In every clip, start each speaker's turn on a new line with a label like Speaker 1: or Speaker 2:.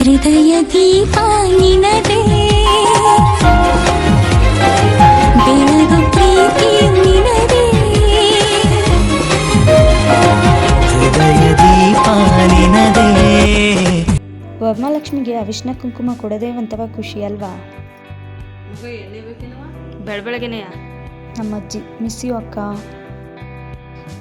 Speaker 1: ಹೃದಯ ದೀಪ ನಿನದೇ ಬೆಳಗು ಪ್ರೀತಿ ನಿನದೇ.
Speaker 2: ಹೃದಯ ದೀಪ ನಿನದೇ
Speaker 3: ವರಮಹಾಲಕ್ಷ್ಮಿಗೆ ಅವಿಷ್ಣ ಕುಂಕುಮ ಕೊಡೋದೇ ಒಂಥರ ಖುಷಿ ಅಲ್ವಾ?
Speaker 4: ಬೆಳಬೆಳಗ್ಗೆನೆಯ
Speaker 3: ನಮ್ಮ ಅಜ್ಜಿ ಮಿಸ್ ಯು ಅಕ್ಕ.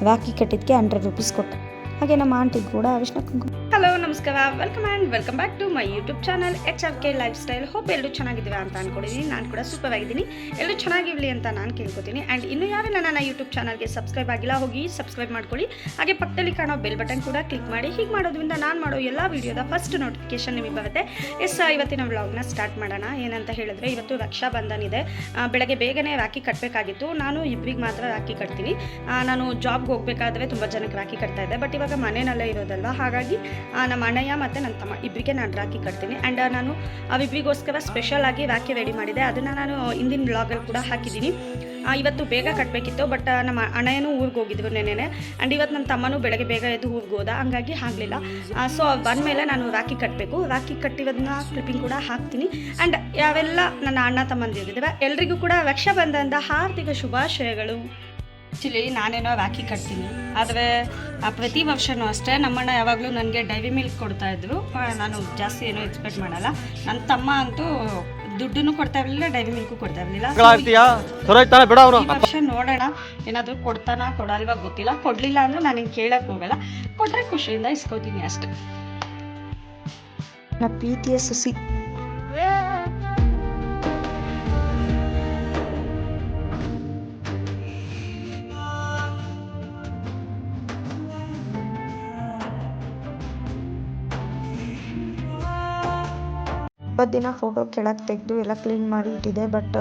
Speaker 3: ರಾಖಿ ಕಟ್ಟಿದ್ಕೆ ಹಂಡ್ರೆಡ್ ರುಪೀಸ್ ಕೊಟ್ಟ. ಹಾಗೆ ನಮ್ಮ ಆಂಟಿ ಕೂಡ ಅವಿಷ್ಣ ಕುಂಕುಮ
Speaker 4: ಹಲೋ, ನಮಸ್ಕಾರ. Welcome and welcome back to my YouTube channel H R K lifestyle hope ಎಲ್ಲರೂ ಚೆನ್ನಾಗಿದ್ದೀವಿ ಅಂತ ಅಂದ್ಕೊಂಡಿದ್ದೀನಿ ನಾನು ಕೂಡ ಸೂಪರ್ ಆಗಿದ್ದೀನಿ. ಎಲ್ಲರೂ ಚೆನ್ನಾಗಿರಲಿ ಅಂತ ನಾನು ಕೇಳ್ಕೊತೀನಿ. ಆ್ಯಂಡ್ ಇನ್ನೂ ಯಾರು ನನ್ನ ಯೂಟ್ಯೂಬ್ ಚಾನಲ್ಗೆ ಸಬ್ಸ್ಕ್ರೈಬ್ ಆಗಿಲ್ಲ, ಹೋಗಿ ಸಬ್ಸ್ಕ್ರೈಬ್ ಮಾಡ್ಕೊಳ್ಳಿ. ಹಾಗೆ ಪಕ್ಕದಲ್ಲಿ ಕಾಣೋ ಬೆಲ್ ಬಟನ್ ಕೂಡ ಕ್ಲಿಕ್ ಮಾಡಿ. ಹೀಗೆ ಮಾಡೋದ್ರಿಂದ ನಾನು ಮಾಡೋ ಎಲ್ಲ ವೀಡಿಯೋದ ಫಸ್ಟ್ ನೋಟಿಫಿಕೇಶನ್ ನಿಮಗೆ ಬರುತ್ತೆ. ಎಸ್ ಇವತ್ತಿನ ವ್ಲಾಗ್ನ ಸ್ಟಾರ್ಟ್ ಮಾಡೋಣ. ಏನಂತ ಹೇಳಿದ್ರೆ, ಇವತ್ತು ರಕ್ಷಾ ಬಂಧನ ಇದೆ ಬೆಳಗ್ಗೆ ಬೇಗನೆ ರಾಖಿ ಕಟ್ಟಬೇಕಾಗಿತ್ತು ನಾನು ಇಬ್ಬರಿಗೆ ಮಾತ್ರ ರಾಖಿ ಕಟ್ತೀನಿ. ನಾನು ಜಾಬ್ಗೆ ಹೋಗಬೇಕಾದ್ರೆ ತುಂಬ ಜನಕ್ಕೆ ರಾಖಿ ಕಟ್ತಾ ಇದ್ದೆ. ಬಟ್ ಇವಾಗ ಮನೆಯಲ್ಲೇ ಇರೋದಲ್ವ ಹಾಗಾಗಿ ನಮ್ಮ ಅಣ್ಣಯ್ಯ ಮತ್ತು ನನ್ನ ತಮ್ಮ ಇಬ್ಬರಿಗೆ ನಾನು ರಾಖಿ ಕಟ್ತೀನಿ. ಆ್ಯಂಡ್ ನಾನು ಅವಿಬ್ಬರಿಗೋಸ್ಕರ ಸ್ಪೆಷಲ್ ಆಗಿ ರಾಖಿ ರೆಡಿ ಮಾಡಿದೆ. ಅದನ್ನು ನಾನು ಹಿಂದಿನ ಬ್ಲಾಗಲ್ಲಿ ಕೂಡ ಹಾಕಿದ್ದೀನಿ. ಇವತ್ತು ಬೇಗ ಕಟ್ಟಬೇಕಿತ್ತು ಬಟ್ ನಮ್ಮ ಅಣ್ಣಯ್ಯನೂ ಊರಿಗೆ ಹೋಗಿದ್ರು ನೆನೆನೆ ಆ್ಯಂಡ್ ಇವತ್ತು ನನ್ನ ತಮ್ಮನೂ ಬೆಳಗ್ಗೆ ಬೇಗ ಎದ್ದು ಊರಿಗೆ ಹೋದ, ಹಾಗಾಗಿ ಆಗಲಿಲ್ಲ. ಸೊ ಬಂದಮೇಲೆ ನಾನು ರಾಖಿ ಕಟ್ಟಬೇಕು ರಾಖಿ ಕಟ್ಟಿರೋದನ್ನ ಕ್ಲಿಪ್ಪಿಂಗ್ ಕೂಡ ಹಾಕ್ತೀನಿ. ಆ್ಯಂಡ್ ಯಾವೆಲ್ಲ ನನ್ನ ಅಣ್ಣ ತಮ್ಮಂದಿರಿದ್ದೇವೆ ಎಲ್ರಿಗೂ ಕೂಡ ರಕ್ಷಾಬಂಧನದ ಹಾರ್ದಿಕ ಶುಭಾಶಯಗಳು. ಆ್ಯಕ್ಚುಲಿ ನಾನೇನೋ ರಾಖಿ ಕಟ್ತೀನಿ. ಆದರೆ ಪ್ರತಿ ವರ್ಷವೂ ಅಷ್ಟೇ ನಮ್ಮಣ್ಣ ಯಾವಾಗಲೂ ನನಗೆ ಡೈರಿ ಮಿಲ್ಕ್ ಕೊಡ್ತಾ ಇದ್ರು. ನಾನು ಜಾಸ್ತಿ ಏನೋ ಎಕ್ಸ್ಪೆಕ್ಟ್ ಮಾಡಲ್ಲ. ನನ್ನ ತಮ್ಮ ಅಂತೂ ದುಡ್ಡನ್ನು ಕೊಡ್ತಾ ಇರಲಿಲ್ಲ ಡೈರಿ ಮಿಲ್ಕು ಕೊಡ್ತಾ ಇರಲಿಲ್ಲ. ವರ್ಷ ನೋಡೋಣ ಏನಾದರೂ ಕೊಡ್ತಾನ ಕೊಡಲ್ವಾ ಗೊತ್ತಿಲ್ಲ. ಕೊಡಲಿಲ್ಲ ಅಂದ್ರೆ ನಾನು ಹಿಂಗೆ ಕೇಳಕ್ಕೆ ಹೋಗಲ್ಲ. ಕೊಟ್ಟರೆ ಖುಷಿಯಿಂದ ಇಸ್ಕೋತೀನಿ ಅಷ್ಟೇ.
Speaker 3: ನನ್ನ ಪ್ರೀತಿಯ ಸುಸಿ ಇಪ್ಪತ್ತು ದಿನ ಫೋಟೋ ಕೆಳಗೆ ತೆಗೆದು ಎಲ್ಲ ಕ್ಲೀನ್ ಮಾಡಿ ಇಟ್ಟಿದ್ದೆ ಬಟ್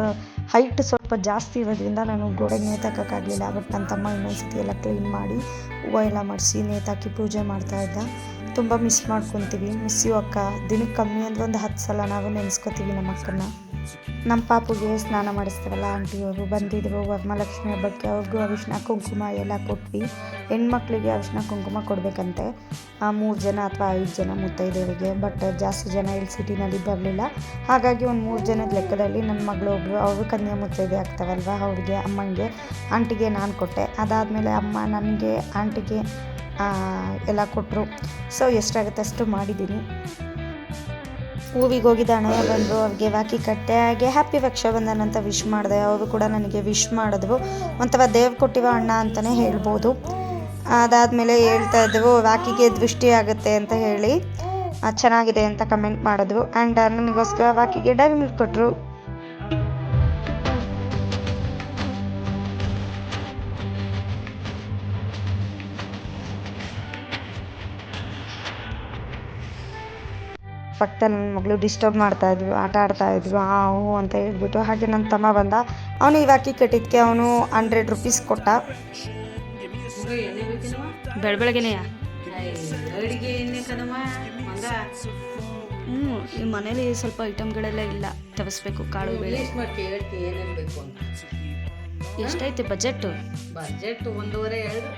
Speaker 3: ಹೈಟ್ ಸ್ವಲ್ಪ ಜಾಸ್ತಿ ಇರೋದ್ರಿಂದ ನಾನು ಗೋಡೆಗೆ ನೇತಾಕೋಕ್ಕಾಗಲಿಲ್ಲ ಬಟ್ ನನ್ನ ತಮ್ಮ ಇನ್ನೊಂದ್ಸತಿ ಎಲ್ಲ ಕ್ಲೀನ್ ಮಾಡಿ ಹೂವು ಎಲ್ಲ ಮಾಡಿಸಿ ನೇತಾಕಿ ಪೂಜೆ ಮಾಡ್ತಾ ಇದ್ದ. ತುಂಬ ಮಿಸ್ ಮಾಡ್ಕೊತೀವಿ ಮಿಸ್ ಯು ಅಕ್ಕ. ದಿನಕ್ಕೆ ಕಮ್ಮಿ ಅಂದ್ರೆ ಒಂದು ಹತ್ತು ಸಲ ನಾವು ನೆನೆಸ್ಕೊತೀವಿ ನಮ್ಮ ಅಕ್ಕನ ನಮ್ಮ ಪಾಪುಗೆ ಸ್ನಾನ ಮಾಡಿಸ್ತಾರಲ್ಲ, ಆಂಟಿಯವರು ಬಂದಿದ್ರು, ವರಮಹಾಲಕ್ಷ್ಮಿ ಹಬ್ಬಕ್ಕೆ ಅವ್ರಿಗೂ ಅರಿಶಿನ ಕುಂಕುಮ ಎಲ್ಲ ಕೊಟ್ವಿ. ಹೆಣ್ಮಕ್ಳಿಗೆ ಅರಿಶಿನ ಕುಂಕುಮ ಕೊಡಬೇಕಂತೆ. ಮೂರು ಜನ ಅಥವಾ ಐದು ಜನ ಮುತ್ತೈದೆಯರಿಗೆ ಬಟ್ ಜಾಸ್ತಿ ಜನ ಇಲ್ಲಿ ಸಿಟಿನಲ್ಲಿ ಬರಲಿಲ್ಲ. ಹಾಗಾಗಿ ಒಂದು ಮೂರು ಜನದ ಲೆಕ್ಕದಲ್ಲಿ ನನ್ನ ಮಗಳು ಒಬ್ಬರು ಅವರು ಕನ್ಯಾ ಮುತ್ತೈದೆ ಆಗ್ತಾವಲ್ವ ಅವ್ರಿಗೆ ಅಮ್ಮನಿಗೆ ಆಂಟಿಗೆ ನಾನು ಕೊಟ್ಟೆ. ಅದಾದಮೇಲೆ ಅಮ್ಮ ನನಗೆ, ಆಂಟಿಗೆ ಎಲ್ಲ ಕೊಟ್ಟರು ಸೊ ಎಷ್ಟಾಗುತ್ತೆ ಅಷ್ಟು ಮಾಡಿದ್ದೀನಿ. ಹೂವಿಗೆ ಹೋಗಿದ್ದ ಅಣ್ಣಯ್ಯ ಬಂದರು, ಅವ್ರಿಗೆ ವಾಕಿ ಕಟ್ಟೆ ಹಾಗೆ ಹ್ಯಾಪಿ ರಕ್ಷಾಬಂಧನ ಅಂತ ವಿಶ್ ಮಾಡಿದೆ. ಅವರು ಕೂಡ ನನಗೆ ವಿಶ್ ಮಾಡಿದ್ರು. ಒಂಥರ ದೇವ್ ಕೊಟ್ಟಿವ ಅಣ್ಣ ಅಂತಲೇ ಹೇಳ್ಬೋದು. ಅದಾದಮೇಲೆ ಹೇಳ್ತಾ ಇದ್ವು ವಾಕಿಗೆ ದೃಷ್ಟಿ ಆಗುತ್ತೆ ಅಂತ ಹೇಳಿ. ಚೆನ್ನಾಗಿದೆ ಅಂತ ಕಮೆಂಟ್ ಮಾಡಿದ್ರು. ಆ್ಯಂಡ್ ನನಗೋಸ್ಕರ ವಾಕಿಗೆ ಡೈರಿ ಮಿಲ್ಕ್ ಕೊಟ್ಟರು ಪಕ್ಕದಲ್ಲಿ ನನ್ನ ಮಗಳು ಡಿಸ್ಟರ್ಬ್ ಮಾಡ್ತಾ ಇದ್ವಿ ಆಟ ಆಡ್ತಾ ಇದ್ವಿ ಆ ಹೂ ಅಂತ ಹೇಳ್ಬಿಟ್ಟು. ಹಾಗೆ ನನ್ನ ತಮ್ಮ ಬಂದ. ಅವನು ಇವಾಗ ಕಟ್ಟಿದ್ದಕ್ಕೆ ಕಟ್ಟಿದ್ಕೆ ಅವನು ಹಂಡ್ರೆಡ್ ರುಪೀಸ್ ಕೊಟ್ಟ.
Speaker 4: ಬೆಳಬೆಳಗ್ಗೆನೆಯ?
Speaker 5: ಅಡಿಗೆ ಎಣ್ಣೆ ಕಣಮ್ಮ ಮಂಗ
Speaker 4: ಹ್ಞೂ ಈ ಮನೇಲಿ ಸ್ವಲ್ಪ ಐಟಮ್ಗಳೆಲ್ಲ ಇಲ್ಲ. ತರಿಸ್ಬೇಕು ಕಾಳು ಬೇಳೆ.
Speaker 5: ಲಿಸ್ಟ್ ಏನೇನು ಬೇಕು ಅಂತ
Speaker 4: ಎಷ್ಟೈತೆ ಬಜೆಟ್ಟು
Speaker 5: ಬಜೆಟ್ ಒಂದೂವರೆ ಎರಡು.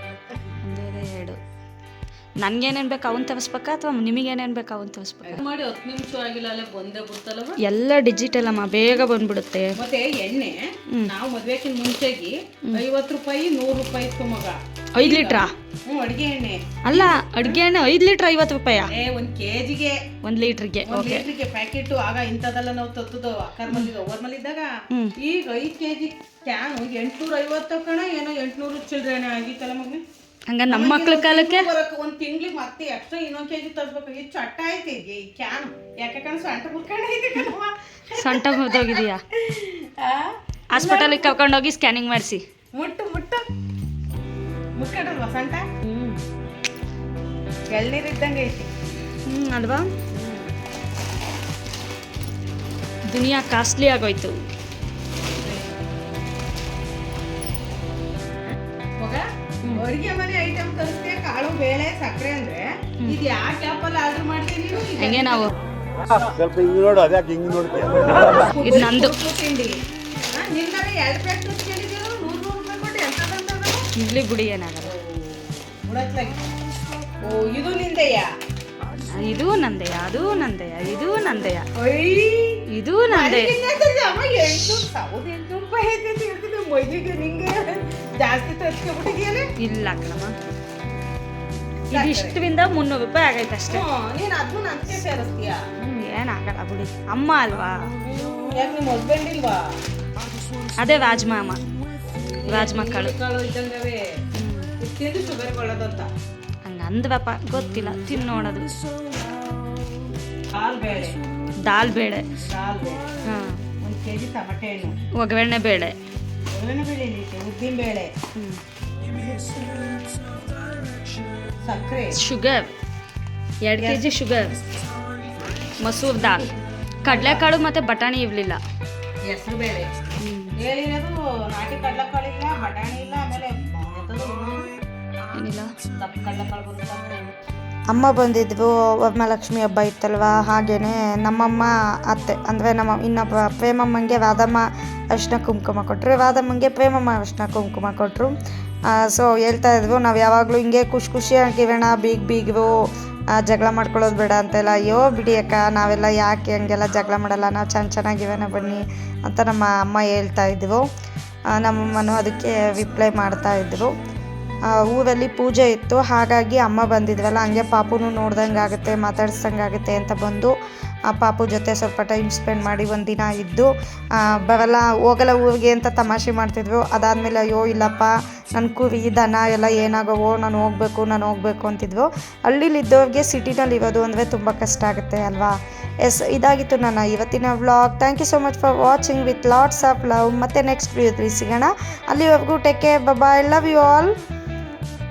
Speaker 4: ಒಂದೂವರೆ ಎರಡು. ನನಗೇನೇನು ಬೇಕು ಅವ್ನ ತರಿಸ್ಬೇಕಾ ಅಥವಾ ನಿಮಗೇನೇನು ಬೇಕು ಅವ್ನ ತರಿಸ್ಬೇಕಾ?
Speaker 5: ಮಾಡಿ ಹತ್ತು ನಿಮಿಷ ಆಗಿಲ್ಲ ಅಲ್ಲೇ ಬಂದೇ ಬಿಡ್ತಲ್ಲ
Speaker 4: ಎಲ್ಲ ಡಿಜಿಟಲ್ ಅಮ್ಮ ಬೇಗ ಬಂದ್ಬಿಡುತ್ತೆ.
Speaker 5: ಮತ್ತೆ ಎಣ್ಣೆ ನಾವು ಮದ್ವೆಕಿನ ಮುಂಚೆಗೆ ಐವತ್ತು ರೂಪಾಯಿ ನೂರು ರೂಪಾಯಿ ಇತ್ತು ಮಗ.
Speaker 4: ಐದು ಲೀಟ್ರಾ?
Speaker 5: ಹ್ಞೂ ಅಡಿಗೆ ಎಣ್ಣೆ.
Speaker 4: ಅಲ್ಲ ಅಡುಗೆ ಎಣ್ಣೆ ಐದು ಲೀಟ್ರ್ ಐವತ್ತು ರೂಪಾಯ?
Speaker 5: ಏ ಒಂದ್ ಕೆಜಿಗೆ.
Speaker 4: ಒಂದು ಲೀಟ್ರಿಗೆ
Speaker 5: ಒಂದ್ ಲೀಟ್ರಿಗೆ ಪ್ಯಾಕೆಟ್. ಆಗ ಇಂಥದೆಲ್ಲ ನಾವು ತತ್ತದ ಅಕ್ಕರ್ ಮಲ್ಲಿದ್ದು ಓವರ್ ಮಲ್ಲಿದ್ದಾಗ ಈಗ ಐದು ಕೆಜಿ ಕ್ಯಾನ್ ಎಂಟ್ನೂರ ಐವತ್ತು ಕಣ ಏನೋ ಎಂಟ್ನೂರು ಚಿಲ್ಡ್ರೆ ಆಗಿತ್ತಲ್ಲ ಮಗನೇ?
Speaker 4: ಹಂಗ ನಮ್ಮ ಮಕ್ಳ ಕಾಲಕ್ಕೆ
Speaker 5: ಒಂದ್ ತಿಂಗ್ಳಿಗೆ ಮತ್ತೆ ಎಕ್ಸ್ಟ್ರಾ ಇನ್ನೊಂದ್ ಕೆಜಿ ತರ್ಬೇಕು ಈ ಚಟ್ಟ ಐತಿ ಈ ಕ್ಯಾನ್ ಯಾಕಂದ್ರೆ ಸೊಂಟ ಮುಟ್ಕೊಂಡ್ ಐತಿ ಕಣವ್ವ.
Speaker 4: ಸೊಂಟ ಮುರಿದೋಗಿದೆಯಾ? ಹಾಸ್ಪಿಟಲಿಗೆ ಕರ್ಕೊಂಡೋಗಿ ಸ್ಕ್ಯಾನಿಂಗ್ ಮಾಡಿಸಿ.
Speaker 5: ಮುಟ್ಟು ಮುಟ್ಟು. ಮುಟ್ಕೊಂಡಲ್ವ ಸೊಂಟ? ಎಳ್ನೀರು ಇದ್ದಂಗೆ ಐತಿ.
Speaker 4: ಹ್ಞೂ ಅಲ್ವಾ? ದುನಿಯಾ ಕಾಸ್ಟ್ಲಿ ಆಗೋಯ್ತು.
Speaker 5: ಅಡಿಗೆ ಮನೆ ಐಟಮ್ ತರಿಸ್ದೆ ಕಾಳು ಬೇಳೆ ಸಕ್ಕರೆ ಅಂದ್ರೆ ಇದು ಯಾವ ಕ್ಯಾಪಲ್ಲಿ ಆರ್ಡರ್ ಮಾಡ್ತೀನಿ ಇದು
Speaker 4: ನಾವು.
Speaker 6: ಸ್ವಲ್ಪ ಹಿಂಗ್ ನೋಡು ಅದ್ಯಾಕೆ ಹಿಂಗ್ ನೋಡ್ತೀಯ?
Speaker 4: ಇದು ನಂದು.
Speaker 5: ತಿಂಡಿ. ನಿನ್ನಾಗ ಎರಡು ಪ್ಯಾಕ್ ತರಿಸ್ಕೊಂಡಿದ್ದೀರೋ ನೂರು ನೂರು ರೂಪಾಯಿ ಕೊಟ್ಟು ಎಂತ ಬಂದದ
Speaker 4: ಇಡ್ಲಿ ಬುಡಿ ಏನಾಗಲ್ಲ.
Speaker 5: ಓ ಇದು ನಿಂದೆಯಾ?
Speaker 4: ಇದು ನಂದೆಯ ಅದು ನಂದೆಯ ಇದು ನಂದೆಯ. ಇದು ನಂದೆ.
Speaker 5: ಅಮ್ಮ ಜಾಸ್ತಿ ತರ್ಸ್ಕೊಬಿಟ್ಟಿದ್ಯಾನೆ?
Speaker 4: ಇಲ್ಲ ಕಣಮ್ಮ. ಇದಿಷ್ಟರಿಂದ ಮುನ್ನೂರು ರೂಪಾಯಿ ಆಗೈತೆ ಅಷ್ಟೇ.
Speaker 5: ನೀನು ಅದನ್ನು ನನಗೆ ಸೇರಿಸ್ತೀಯಾ?
Speaker 4: ಹ್ಮ್, ಏನಾಗಲ್ಲ ಬಿಡಿ. ಅಮ್ಮ ಅಲ್ವಾ?
Speaker 5: ಯಾಕೆ ನಿಮ್ಮ ಹಸ್ಬೆಂಡ್ ಇಲ್ವಾ?
Speaker 4: ಅದೇ ರಾಜ್ಮಾಮ. ರಾಜ್ ಮಕ್ಕಳು
Speaker 5: ಕಾಳು ಇದ್ದಂಗವೇ? ಇದ್ ತಿಂದು ಶುಗರ್ ಕೊಳ್ಳೋದಂತ
Speaker 4: ಹಂಗ ಅಂದ್ವಪ್ಪ ಗೊತ್ತಿಲ್ಲ.
Speaker 5: ತಿನ್ ನೋಡೋದು.
Speaker 4: ದಾಲ್ ಬೇಳೆ.
Speaker 5: ದಾಲ್ ಬೇಳೆ.
Speaker 4: ಹಾಂ.
Speaker 5: ಒಂದು ಕೆ ಜಿ ಟಮಟೆ ಹಣ್ಣು.
Speaker 4: ಒಗ್ಗರಣೆ ಬೇಳೆ.
Speaker 5: ಒಗ್ಗರಣೆ ಬೇಳೆ ಉದ್ದಿನ ಬೇಳೆ ಸಕ್ಕರೆ.
Speaker 4: ಶುಗರ್ ಎರಡು ಕೆ ಜಿ ಶುಗರ್ ಮಸೂರ್ ದಾಲ್. ಕಡಲೆಕಾಳು ಮತ್ತು ಬಟಾಣಿ ಇರಲಿಲ್ಲ.
Speaker 5: ಹೆಸರು ಬೇಳೆ ಹೇಳಿರೋದು ನಾಟಿ ಕಡಲೆಕಾಳು ಇಲ್ಲ ಬಟಾಣಿ ಇಲ್ಲ ಆಮೇಲೆ
Speaker 4: ಏನಿಲ್ಲ.
Speaker 5: ಕಡಲೆಕಾಳು ಬರುತ್ತಲ್ಲ
Speaker 3: ಅಮ್ಮ ಬಂದಿದ್ವು ವರಮಹಾಲಕ್ಷ್ಮಿ ಹಬ್ಬ ಇತ್ತಲ್ವ? ಹಾಗೇನೆ ನಮ್ಮಮ್ಮ ಅತ್ತೆ, ಅಂದರೆ ನಮ್ಮ ಇನ್ನೊಬ್ಬ ಪ್ರೇಮಮ್ಮಂಗೆ ವಾದಮ್ಮ ಅರ್ಶಿನ ಕುಂಕುಮ ಕೊಟ್ಟರು ವಾದಮ್ಮಂಗೆ ಪ್ರೇಮಮ್ಮ ಅರ್ಶಿನ ಕುಂಕುಮ ಕೊಟ್ಟರು ಸೊ ಹೇಳ್ತಾ ಇದ್ವು, ನಾವು ಯಾವಾಗಲೂ ಹಿಂಗೆ ಖುಷಿ ಖುಷಿಯಾಗಿರೋಣ, ಬೀಗ್ ಬೀಗರು ಜಗಳ ಮಾಡ್ಕೊಳ್ಳೋದು ಬೇಡ ಅಂತೆಲ್ಲ. ಅಯ್ಯೋ ಬಿಡಿ ಅಕ್ಕ, ನಾವೆಲ್ಲ ಯಾಕೆ ಹಂಗೆಲ್ಲ ಜಗಳ ಮಾಡಲ್ಲ? ನಾವು ಚೆನ್ನ ಚೆನ್ನಾಗಿರೋಣ ಬನ್ನಿ ಅಂತ ನಮ್ಮ ಅಮ್ಮ ಹೇಳ್ತಾ ಇದ್ವು. ನಮ್ಮಮ್ಮನೂ ಅದಕ್ಕೆ ರಿಪ್ಲೈ ಮಾಡ್ತಾ ಇದ್ದರು ಊರಲ್ಲಿ ಪೂಜೆ ಇತ್ತು. ಹಾಗಾಗಿ ಅಮ್ಮ ಬಂದಿದ್ವಲ್ಲ ಹಂಗೆ ಪಾಪುನು ನೋಡ್ದಂಗೆ ಆಗುತ್ತೆ, ಮಾತಾಡ್ಸ್ದಂಗೆ ಆಗುತ್ತೆ ಅಂತ ಬಂದು ಆ ಪಾಪು ಜೊತೆ ಸ್ವಲ್ಪ ಟೈಮ್ ಸ್ಪೆಂಡ್ ಮಾಡಿ ಒಂದು ದಿನ ಇದ್ದು ಬರಲ್ಲ, ಹೋಗಲ್ಲ ಊರಿಗೆ ಅಂತ ತಮಾಷೆ ಮಾಡ್ತಿದ್ವು. ಅದಾದಮೇಲೆ ಅಯ್ಯೋ, ಇಲ್ಲಪ್ಪ ನನ್ನ ಕುರಿ, ದನ ಎಲ್ಲ ಏನಾಗವೋ, ನಾನು ಹೋಗ್ಬೇಕು ನಾನು ಹೋಗ್ಬೇಕು ಅಂತಿದ್ವು. ಹಳ್ಳಿಲಿದ್ದವ್ರಿಗೆ ಸಿಟಿನಲ್ಲಿ ಇರೋದು ಅಂದರೆ ತುಂಬ ಕಷ್ಟ ಆಗುತ್ತೆ ಅಲ್ವಾ? ಎಸ್, ಇದಾಗಿತ್ತು ನನ್ನ ಇವತ್ತಿನ vlog thank you so much for watching with lots of love ಮತ್ತೆ ನೆಕ್ಸ್ಟ್ ವಿಡಿಯೋದಲ್ಲಿ ಸಿಗೋಣ. ಅಲ್ಲಿವರೆಗೂ take care bye love you all